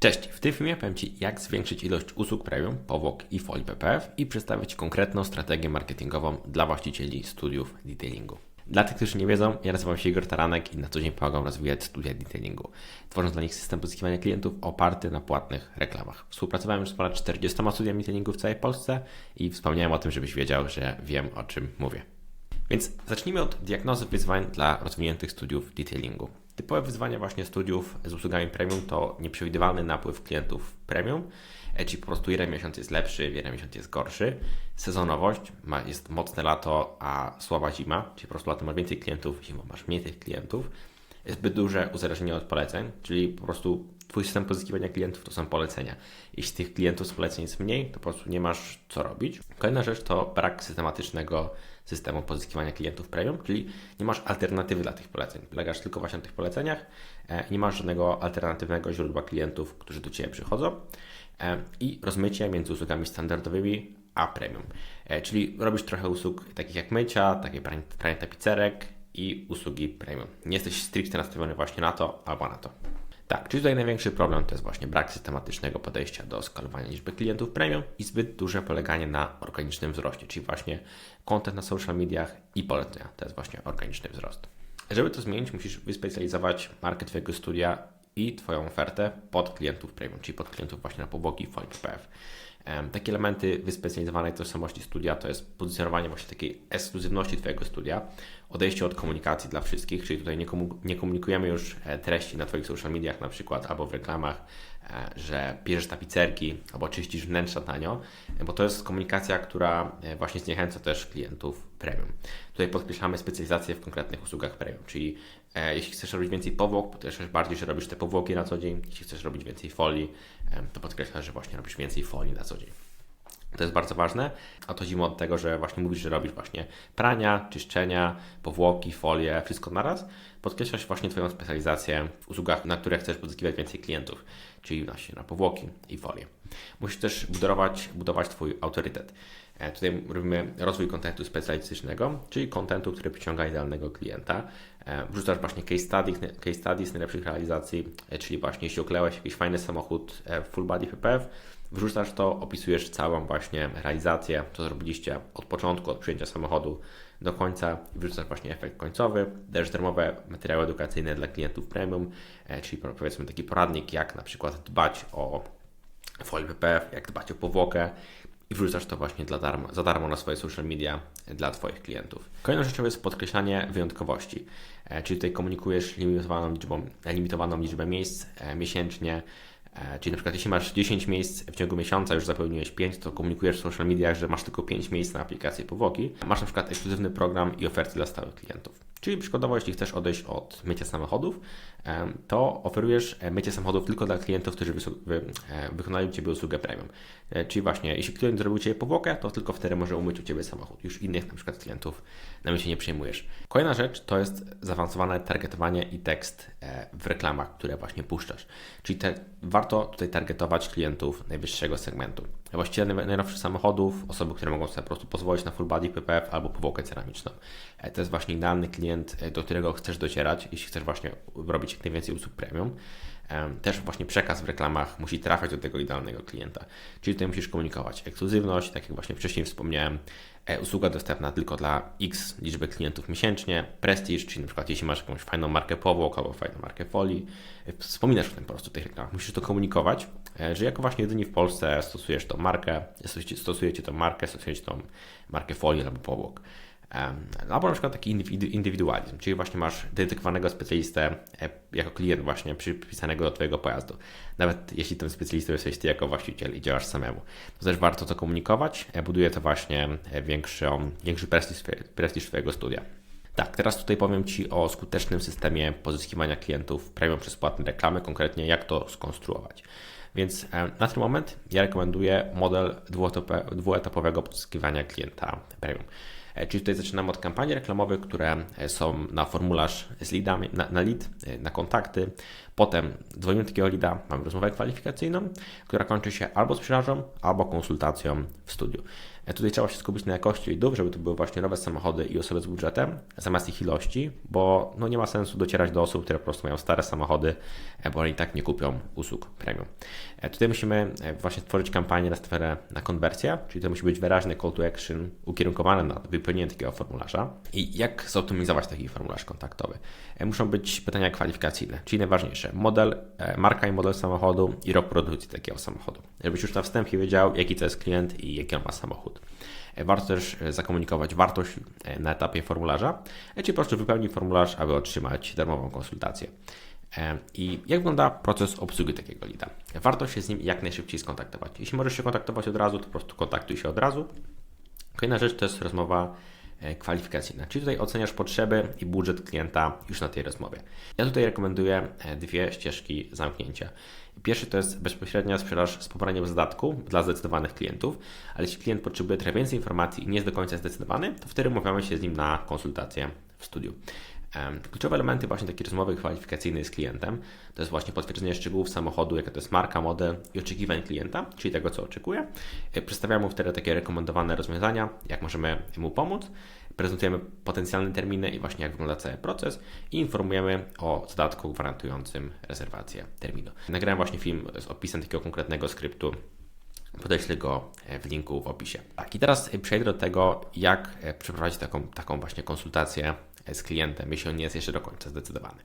Cześć, w tym filmie powiem Ci, jak zwiększyć ilość usług premium, powłok i folii PPF i przedstawić konkretną strategię marketingową dla właścicieli studiów detailingu. Dla tych, którzy nie wiedzą, ja nazywam się Igor Taranek i na co dzień pomagam rozwijać studia detailingu, tworząc dla nich system pozyskiwania klientów oparty na płatnych reklamach. Współpracowałem już z ponad 40 studiami detailingu w całej Polsce i wspomniałem o tym, żebyś wiedział, że wiem o czym mówię. Więc zacznijmy od diagnozy wyzwań dla rozwiniętych studiów detailingu. Typowe wyzwania właśnie studiów z usługami premium to nieprzewidywalny napływ klientów premium, e, czyli po prostu jeden miesiąc jest lepszy, jeden miesiąc jest gorszy. Sezonowość, ma, jest mocne lato, a słaba zima, czyli po prostu latem masz więcej klientów, zimą masz mniej tych klientów. Zbyt duże uzależnienie od poleceń, czyli po prostu Twój system pozyskiwania klientów to są polecenia. Jeśli tych klientów z poleceń jest mniej, to po prostu nie masz co robić. Kolejna rzecz to brak systematycznego systemu pozyskiwania klientów premium, czyli nie masz alternatywy dla tych poleceń. Polegasz tylko właśnie na tych poleceniach, e, nie masz żadnego alternatywnego źródła klientów, którzy do Ciebie przychodzą e, i rozmycie między usługami standardowymi a premium. E, czyli robisz trochę usług takich jak mycia, takie pranie, pranie tapicerek i usługi premium. Nie jesteś stricte nastawiony właśnie na to albo na to. Tak, czyli tutaj największy problem to jest właśnie brak systematycznego podejścia do skalowania liczby klientów premium i zbyt duże poleganie na organicznym wzroście, czyli właśnie content na social mediach i polecenia. To jest właśnie organiczny wzrost. Żeby to zmienić, musisz wyspecjalizować markę Twojego studia i Twoją ofertę pod klientów premium, czyli pod klientów właśnie na powłoki i. Takie elementy wyspecjalizowanej tożsamości studia to jest pozycjonowanie właśnie takiej ekskluzywności Twojego studia, odejście od komunikacji dla wszystkich, czyli tutaj nie, komunikujemy już e, treści na Twoich social mediach na przykład albo w reklamach, że bierzesz tapicerki albo czyścisz wnętrza tanio, e, bo to jest komunikacja, która właśnie zniechęca też klientów premium. Tutaj podkreślamy specjalizację w konkretnych usługach premium, czyli e, jeśli chcesz robić więcej powłok, podkreślasz bardziej, że robisz te powłoki na co dzień. Jeśli chcesz robić więcej folii, e, to podkreślasz, że właśnie robisz więcej folii na co dzień. To jest bardzo ważne, a to zimą od tego, że właśnie mówisz, że robisz właśnie prania, czyszczenia, powłoki, folie, wszystko naraz. Podkreślasz właśnie Twoją specjalizację w usługach, na które chcesz pozyskiwać więcej klientów, czyli właśnie na powłoki i folie. Musisz też budować, budować Twój autorytet. E, tutaj robimy rozwój kontentu specjalistycznego, czyli kontentu, który przyciąga idealnego klienta. E, wrzucasz właśnie case studies, case studies najlepszych realizacji, e, czyli właśnie jeśli oklełeś jakiś fajny samochód full body PPF, wrzucasz to, opisujesz całą właśnie realizację, co zrobiliście od początku, od przyjęcia samochodu do końca, wrzucasz właśnie efekt końcowy, dajesz darmowe materiały edukacyjne dla klientów premium, czyli powiedzmy taki poradnik, jak na przykład dbać o folię PPF, jak dbać o powłokę, i wrzucasz to właśnie dla darmo, za darmo na swoje social media dla Twoich klientów. Kolejną rzeczą jest podkreślanie wyjątkowości, e, czyli tutaj komunikujesz limitowaną, liczbą, limitowaną liczbę miejsc e, miesięcznie, e, Czyli na przykład jeśli masz 10 miejsc w ciągu miesiąca, już zapełniłeś 5, to komunikujesz w social mediach, że masz tylko 5 miejsc na aplikację powłoki. Masz na przykład ekskluzywny program i oferty dla stałych klientów. Czyli przykładowo, jeśli chcesz odejść od mycia samochodów, to oferujesz e, mycie samochodów tylko dla klientów, którzy e, wykonali u Ciebie usługę premium. E, czyli właśnie, jeśli klient zrobił Ciebie powłokę, to tylko wtedy może umyć u Ciebie samochód. Już innych na przykład klientów na mycie nie przejmujesz. Kolejna rzecz to jest zaawansowane targetowanie i tekst w reklamach, które właśnie puszczasz. Czyli te, warto tutaj targetować klientów najwyższego segmentu. Właściciele najnowszych samochodów, osoby, które mogą sobie po prostu pozwolić na full body PPF albo powłokę ceramiczną. To jest właśnie idealny klient, do którego chcesz docierać, jeśli chcesz właśnie robić jak najwięcej usług premium. Też właśnie przekaz w reklamach musi trafiać do tego idealnego klienta. Czyli tutaj musisz komunikować ekskluzywność, tak jak właśnie wcześniej wspomniałem, e, usługa dostępna tylko dla X liczby klientów miesięcznie, prestige, czyli na przykład jeśli masz jakąś fajną markę powłok albo fajną markę folii, e, wspominasz w tym po prostu tych reklamach, musisz to komunikować, e, że jako właśnie jedyni w Polsce stosujesz tą markę, stosujecie tą markę, stosujecie tą markę folii albo powłok. Albo na przykład taki indywidualizm, czyli właśnie masz dedykowanego specjalistę e, jako klient właśnie przypisanego do Twojego pojazdu. Nawet jeśli tym specjalistą jesteś Ty jako właściciel i działasz samemu. To też warto to komunikować, e, buduje to właśnie e, większą, większy prestiż, prestiż Twojego studia. Tak, teraz tutaj powiem Ci o skutecznym systemie pozyskiwania klientów premium przez płatne reklamy, konkretnie jak to skonstruować. Więc na ten moment ja rekomenduję model dwuetapowego pozyskiwania klienta premium. E, Czyli tutaj zaczynamy od kampanii reklamowych, które e, są na formularz z leadami, na, na lead, e, na kontakty. Potem dzwonimy takiego leada, mamy rozmowę kwalifikacyjną, która kończy się albo sprzedażą, albo konsultacją w studiu. E, Tutaj trzeba się skupić na jakości leadów, żeby to były właśnie nowe samochody i osoby z budżetem, zamiast ich ilości, bo no nie ma sensu docierać do osób, które po prostu mają stare samochody, e, bo oni tak nie kupią usług premium. E, Tutaj musimy właśnie tworzyć kampanię nastawione na konwersję, czyli to musi być wyraźny call to action ukierunkowany na wypełnienie takiego formularza. I jak zoptymalizować taki formularz kontaktowy? Muszą być pytania kwalifikacyjne, czyli najważniejsze model, marka i model samochodu i rok produkcji takiego samochodu. Żebyś już na wstępie wiedział, jaki to jest klient i jaki on ma samochód. E, Warto też e, zakomunikować wartość e, na etapie formularza, czyli po prostu wypełnić formularz, aby otrzymać darmową konsultację. I jak wygląda proces obsługi takiego lida? Warto się z nim jak najszybciej skontaktować. Jeśli możesz się kontaktować od razu, to po prostu kontaktuj się od razu. Kolejna rzecz to jest rozmowa kwalifikacyjna, czyli tutaj oceniasz potrzeby i budżet klienta już na tej rozmowie. Ja tutaj rekomenduję e, dwie ścieżki zamknięcia. Pierwszy to jest bezpośrednia sprzedaż z pobraniem zadatku dla zdecydowanych klientów, ale jeśli klient potrzebuje trochę więcej informacji i nie jest do końca zdecydowany, to wtedy umawiamy się z nim na konsultację w studiu. Kluczowe elementy właśnie takiej rozmowy kwalifikacyjnej z klientem to jest właśnie potwierdzenie szczegółów samochodu, jaka to jest marka, model i oczekiwań klienta, czyli tego, co oczekuje. E, Przedstawiamy mu wtedy takie rekomendowane rozwiązania, jak możemy mu pomóc. Prezentujemy potencjalne terminy i właśnie jak wygląda cały proces i informujemy o zadatku gwarantującym rezerwację terminu. Nagrałem właśnie film z opisem takiego konkretnego skryptu Podeślę go e, w linku w opisie. Tak, i teraz e, przejdę do tego, jak przeprowadzić taką, taką właśnie konsultację z klientem, jeśli on nie jest jeszcze do końca zdecydowany.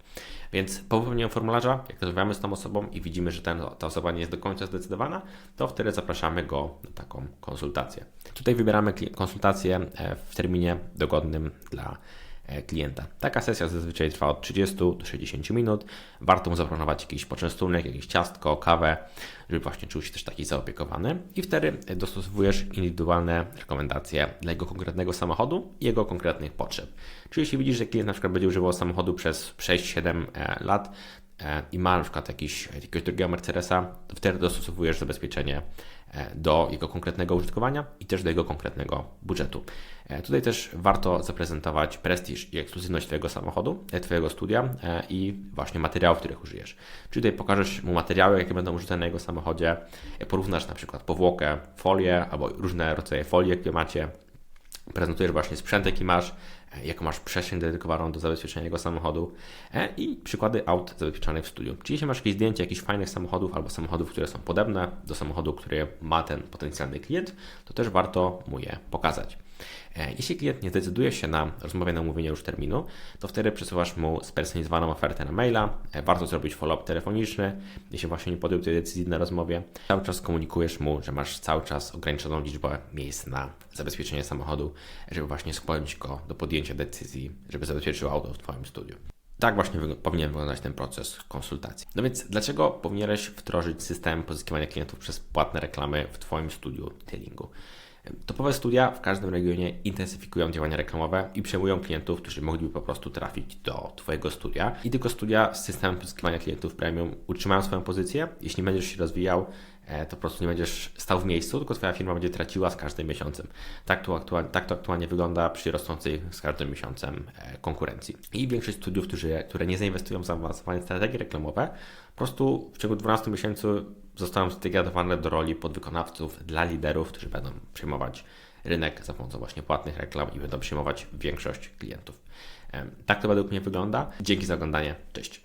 Więc po wypełnieniu formularza, jak rozmawiamy z tą osobą i widzimy, że ten, ta osoba nie jest do końca zdecydowana, to wtedy zapraszamy go na taką konsultację. Tutaj wybieramy konsultację e, w terminie dogodnym dla e, klienta. Taka sesja zazwyczaj trwa od 30 do 60 minut. Warto mu zaproponować jakiś poczęstunek, jakieś ciastko, kawę, żeby właśnie czuł się też taki zaopiekowany. I wtedy dostosowujesz indywidualne rekomendacje dla jego konkretnego samochodu i jego konkretnych potrzeb. Czyli jeśli widzisz, że klient na przykład będzie używał samochodu przez 6-7 e, lat, e, i ma na przykład jakiś, jakiegoś drugiego Mercedesa, to wtedy dostosowujesz zabezpieczenie e, do jego konkretnego użytkowania i też do jego konkretnego budżetu. E, Tutaj też warto zaprezentować prestiż i ekskluzywność Twojego samochodu, e, Twojego studia e, i właśnie materiałów, których użyjesz. Czyli tutaj pokażesz mu materiały, jakie będą użyte na jego samochodzie, e, porównasz na przykład powłokę, folię albo różne rodzaje folii, jakie macie, prezentujesz właśnie sprzęt, jaki masz, e, jaką masz przestrzeń dedykowaną do zabezpieczenia jego samochodu e, i przykłady aut zabezpieczonych w studiu. Czyli jeśli masz jakieś zdjęcie jakichś fajnych samochodów albo samochodów, które są podobne do samochodu, który ma ten potencjalny klient, to też warto mu je pokazać. E, Jeśli klient nie zdecyduje się na rozmowę na umówienie już terminu, to wtedy przesyłasz mu spersonalizowaną ofertę na maila. E, Warto zrobić follow-up telefoniczny, jeśli właśnie nie podjął tej decyzji na rozmowie. Cały czas komunikujesz mu, że masz cały czas ograniczoną liczbę miejsc na zabezpieczenie samochodu, żeby właśnie skłonić go do podjęcia decyzji, żeby zabezpieczył auto w Twoim studiu. Tak właśnie wyg- powinien wyglądać ten proces konsultacji. No więc dlaczego powinieneś wdrożyć system pozyskiwania klientów przez płatne reklamy w Twoim studiu detailingu? Topowe studia w każdym regionie intensyfikują działania reklamowe i przejmują klientów, którzy mogliby po prostu trafić do Twojego studia. I tylko studia z systemem pozyskiwania klientów premium utrzymają swoją pozycję. Jeśli będziesz się rozwijał, to po prostu nie będziesz stał w miejscu, tylko Twoja firma będzie traciła z każdym miesiącem. Tak to, aktualnie, tak to aktualnie wygląda przy rosnącej z każdym miesiącem e, konkurencji. I większość studiów, którzy, które nie zainwestują w zaawansowane strategie reklamowe, po prostu w ciągu 12 miesięcy zostaną zdegradowane do roli podwykonawców dla liderów, którzy będą przejmować rynek za pomocą właśnie płatnych reklam i będą przyjmować większość klientów. Em, Tak to według mnie wygląda. Dzięki za oglądanie. Cześć.